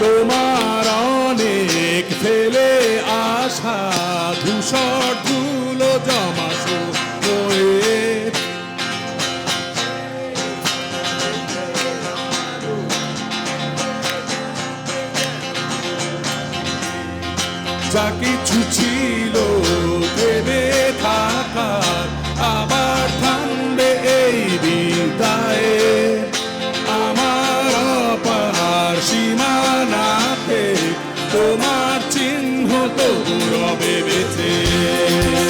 তোমার অনেক ফেলে আশা ধূসর ধুলো জমাশো হয়ে যা Todo lo bebete.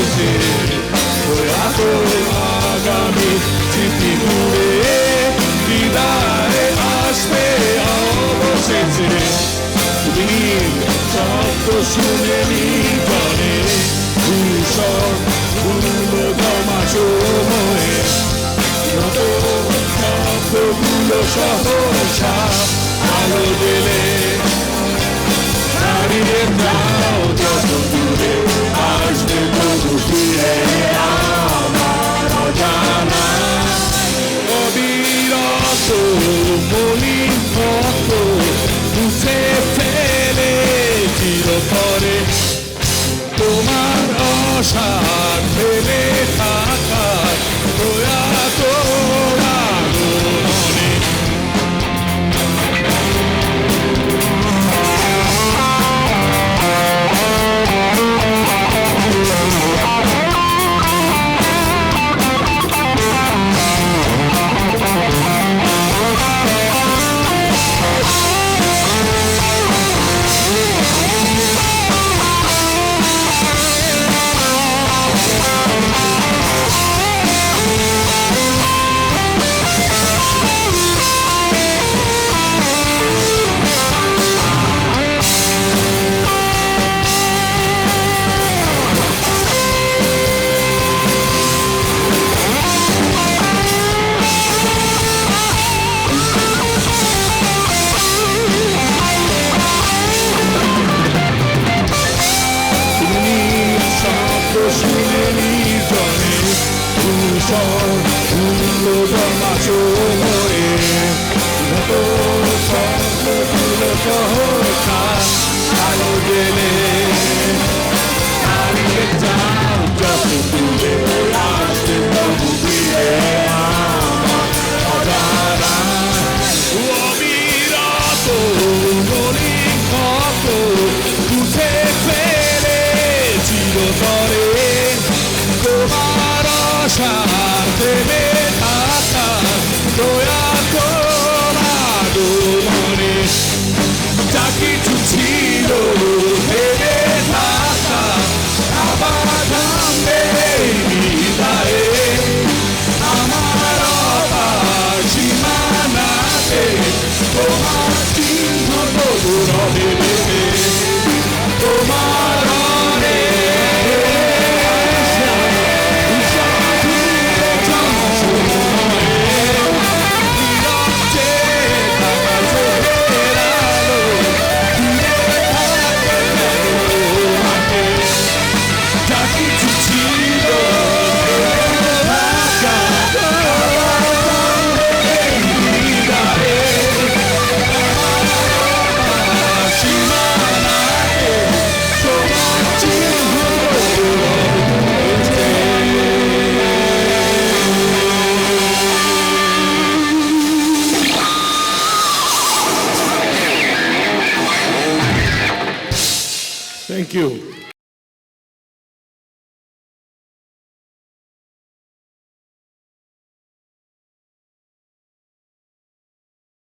শেষে প্রয়াত আগামী স্মৃতি ঘুরে বিদায় আসবে অবশেষে তুমি শব্দ শুনে নিতনে ভূষণ ভুলো জমা সময়ে যত শব্দগুলো সহসা আলো দিলে দাঁড়িয়ে যাও শুনে নিজনে ভূষণ ভুল জমা সময়ে যত শব্দগুলো সহসা আলো জেলে হারিয়ে যাও যত দূরে আসতে তবু ফিরে আমার তোমার সাথে থাকা দয়া মনে। যা কিছু